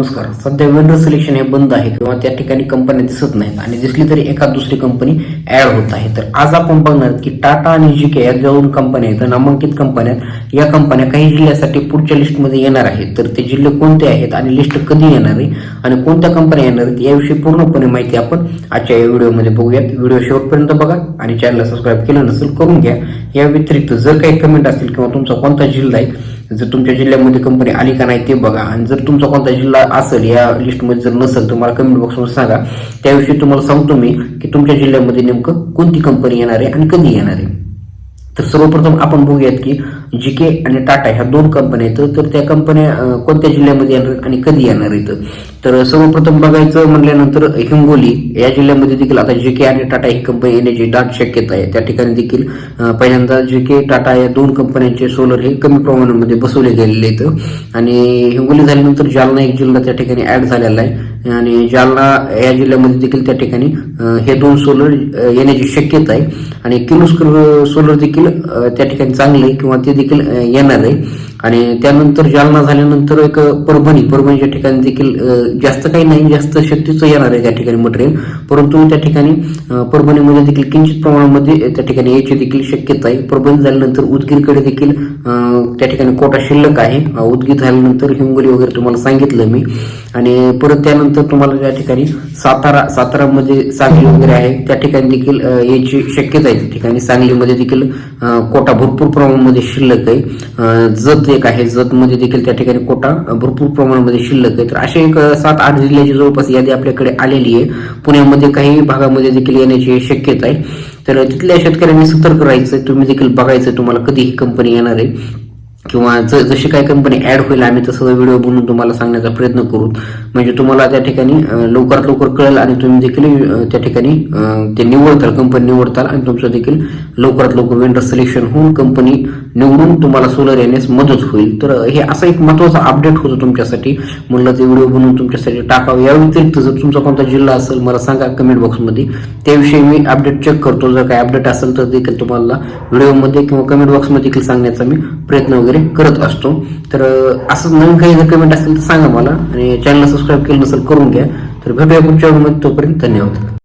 नमस्कार. सध्या vendor selection हे बंद आहे किंवा त्या ठिकाणी कंपन्या दिसत नाहीत आणि दिसली तरी एखाद दुसरी कंपनी ऍड होत आहे. तर आज आपण बघणार की टाटा आणि जी के या दोन कंपन्या आहेत नामांकित कंपन्या आहेत. या कंपन्या काही जिल्ह्यासाठी पुढच्या लिस्टमध्ये येणार आहेत. तर ते जिल्हे कोणते आहेत आणि लिस्ट कधी येणार आहे आणि कोणत्या कंपन्या येणार आहेत याविषयी पूर्णपणे माहिती आपण आजच्या या व्हिडिओमध्ये बघूयात. व्हिडिओ शेवटपर्यंत बघा आणि चॅनलला सबस्क्राईब केलं नसेल करून घ्या. या व्यतिरिक्त जर काही कमेंट असतील किंवा तुमचा कोणता जिल्हा आहे जर तुमच्या जिल्ह्यामध्ये कंपनी आली का नाही ते बघा. आणि जर तुमचा कोणता जिल्हा असेल या लिस्टमध्ये जर नसेल तर मला कमेंट बॉक्समध्ये सांगा. त्याविषयी तुम्हाला सांगतो मी की तुमच्या जिल्ह्यामध्ये नेमकं कोणती कंपनी येणार आहे आणि कधी येणार आहे. तर सर्वप्रथम आपण बघूयात की जी के आणि टाटा ह्या दोन कंपन्या आहेत तर त्या कंपन्या कोणत्या जिल्ह्यामध्ये येणार आणि कधी येणार आहेत? तर सर्वप्रथम बघायचं म्हटल्यानंतर हिंगोली या जिल्ह्यामध्ये देखील आता जे के आणि टाटा ही कंपनी येण्याची दाट शक्यता आहे. त्या ठिकाणी देखील पहिल्यांदा जे के टाटा या दोन कंपन्यांचे सोलर हे कमी प्रमाणामध्ये बसवले गेलेले आहेत. आणि हिंगोली झाल्यानंतर जालना एक जिल्हा त्या ठिकाणी ऍड झालेला आहे. आणि जालना या जिल्ह्यामध्ये देखील त्या ठिकाणी हे दोन सोलर येण्याची शक्यता आहे. आणि किर्लोस्कर सोलर देखील त्या ठिकाणी चांगले आहे किंवा ते देखील येणार आहे. आणि त्यानंतर जालना झाल्यानंतर एक परभणी परभणीच्या ठिकाणी देखील जास्त काही नाही जास्त शक्तीचं येणार आहे त्या ठिकाणी मटेरियल परंतु त्या ठिकाणी परभणीमध्ये देखील किंचित प्रमाणामध्ये त्या ठिकाणी यायची देखील शक्यता आहे. परभणी झाल्यानंतर उदगीरकडे देखील त्या ठिकाणी कोटा शिल्लक आहे. उदगीर झाल्यानंतर हिंगोली वगैरे तुम्हाला सांगितलं मी. आणि परत त्यानंतर तुम्हाला त्या ठिकाणी सातारा सातारामध्ये सांगली वगैरे आहे त्या ठिकाणी देखील याची शक्यता आहे. त्या ठिकाणी सांगलीमध्ये देखील कोटा भरपूर प्रमाणामध्ये शिल्लक आहे. अं, जत एक आहे जतमध्ये देखील त्या ठिकाणी कोटा भरपूर प्रमाणामध्ये शिल्लक आहे. तर असे एक सात आठ जिल्ह्याची जवळपास यादी आपल्याकडे आलेली आहे. पुण्यामध्ये काही भागामध्ये देखील येण्याची शक्यता आहे. तर तिथल्या शेतकऱ्यांनी सतर्क राहायचं तुम्ही देखील बघायचं तुम्हाला कधी ही कंपनी येणार आहे. किंवा ज जशी काही कंपनी ऍड होईल आम्ही तसं व्हिडिओ बनवून तुम्हाला सांगण्याचा प्रयत्न करू. म्हणजे तुम्हाला त्या ठिकाणी लवकरात लवकर कळेल आणि तुम्ही देखील त्या ठिकाणी ते निवडताल कंपनी निवडताल आणि तुमचं देखील लवकरात लवकर वेंडर सिलेक्शन होऊन कंपनी निवडून तुम्हाला सोलर येण्यास मदत होईल. तर हे असा एक महत्त्वाचा अपडेट होतो तुमच्यासाठी. म्हणलं ते व्हिडिओ बनवून तुमच्यासाठी टाकावं. या व्यतिरिक्त जर तुमचा कोणता जिल्हा असेल मला सांगा कमेंट बॉक्समध्ये त्याविषयी मी अपडेट चेक करतो. जर काही अपडेट असेल तर देखील तुम्हाला व्हिडिओमध्ये किंवा कमेंट बॉक्समध्ये देखील सांगण्याचा मी प्रयत्न वगैरे करत असतो. तर असंच असं नवीन काही जर कमेंट असेल तर सांगा मला. आणि चॅनलला सबस्क्राईब केलं नसेल करून घ्या. तर भेटूया पुढच्या तोपर्यंत धन्यवाद.